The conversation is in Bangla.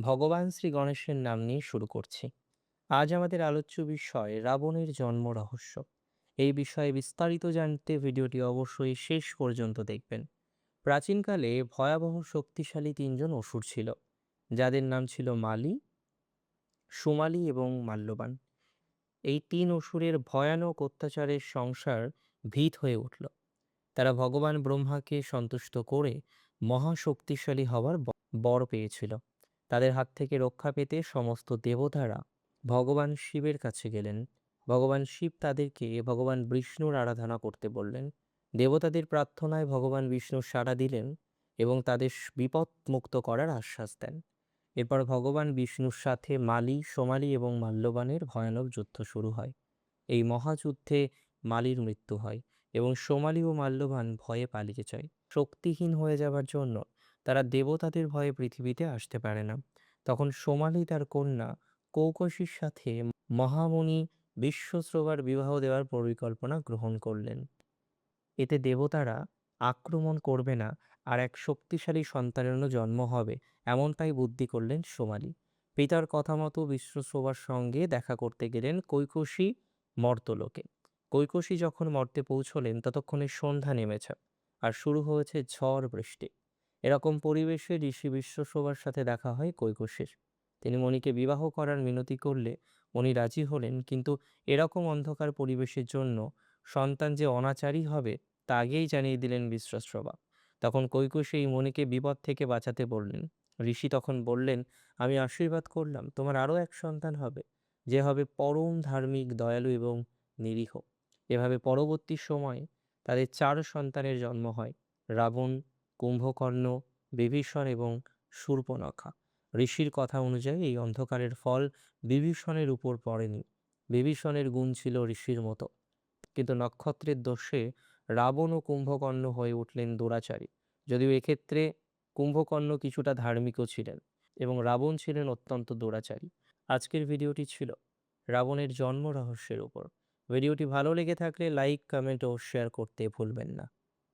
ভগবান শ্রী গণেশের নাম নিয়ে শুরু করছি। আজ আমাদের আলোচ্য বিষয় রাবণের জন্ম রহস্য। এই বিষয়ে বিস্তারিত জানতে ভিডিওটি অবশ্যই শেষ পর্যন্ত দেখবেন। প্রাচীনকালে ভয়াবহ শক্তিশালী তিনজন অসুর ছিল। যাদের নাম ছিল মালি, সুমালি এবং মাল্যবান। এই তিন অসুরের ভয়ানক অত্যাচারের সংসার ভীত হয়ে উঠল। তারা ভগবান ব্রহ্মাকে সন্তুষ্ট করে মহাশক্তিশালী হওয়ার বর পেয়েছিল। তাদের হাত থেকে রক্ষা পেতে সমস্ত দেবতারা ভগবান শিবের কাছে গেলেন। ভগবান শিব তাদেরকে, ভগবান বিষ্ণুর আরাধনা করতে বললেন। দেবতাদের প্রার্থনায় ভগবান বিষ্ণু সাড়া দিলেন এবং তাদের বিপদ মুক্ত করার আশ্বাস দেন। এরপর ভগবান বিষ্ণুর সাথে মালি, সোমালি এবং মাল্যবানের ভয়ানক যুদ্ধ শুরু হয়। এই মহাযুদ্ধে মালির মৃত্যু হয় এবং সোমালি ও মাল্যবান ভয়ে পালিয়ে যায়। শক্তিহীন হয়ে যাবার জন্য তারা দেবতাদের ভয়ে পৃথিবীতে আসতে পারে না। তখন সোমালি তার কন্যা কৌকশীর সাথে মহামুনি বিশ্বশ্রবার বিবাহ দেওয়ার পরিকল্পনা গ্রহণ করলেন। এতে দেবতারা আক্রমণ করবে না আর এক শক্তিশালী সন্তানেরও জন্ম হবে, এমনটাই বুদ্ধি করলেন সোমালি। পিতার কথা মতো বিশ্বশ্রবার সঙ্গে দেখা করতে গেলেন কৈকশী মর্তলোকে। কৈকশী যখন মর্তে পৌঁছলেন, ততক্ষণে সন্ধ্যা নেমেছে আর শুরু হয়েছে ঝড় বৃষ্টি। এরকম পরিবেশে ঋষি বিশ্বসভার সাথে দেখা হয় কৈকশীর। তিনি মণিকে বিবাহ করার মিনতি করলে মণি রাজি হলেন, কিন্তু এরকম অন্ধকার পরিবেশের জন্য সন্তান যে অনাচারী হবে, তা আগেই জানিয়ে দিলেন বিশ্বশ্রবা তখন কৈকশী এই মণিকে বিপদ থেকে বাঁচাতে বললেন, ঋষি তখন বললেন, আমি আশীর্বাদ করলাম, তোমার আরও এক সন্তান হবে, যে হবে পরম ধার্মিক, দয়ালু এবং নিরীহ। এভাবে পরবর্তী সময়ে তাদের চার সন্তানের জন্ম হয়, রাবণ কুম্ভকর্ণ, বিভীষণ এবং শূর্পণখা ঋষির কথা অনুযায়ী এই অন্ধকারের ফল বিভীষণের উপর পড়েনি। বিভীষণের গুণ ছিল ঋষির মতো। কিন্তু নক্ষত্রের দোষে রাবণ ও কুম্ভকর্ণ হয়ে উঠলেন দুরাচারী। যদিও এক্ষেত্রে কুম্ভকর্ণ কিছুটা ধার্মিকও ছিলেন এবং রাবণ ছিলেন অত্যন্ত দুরাচারী। আজকের ভিডিওটি ছিল রাবণের জন্ম রহস্যের উপর। ভিডিওটি ভালো লেগে থাকলে লাইক, কমেন্ট ও শেয়ার করতে ভুলবেন না।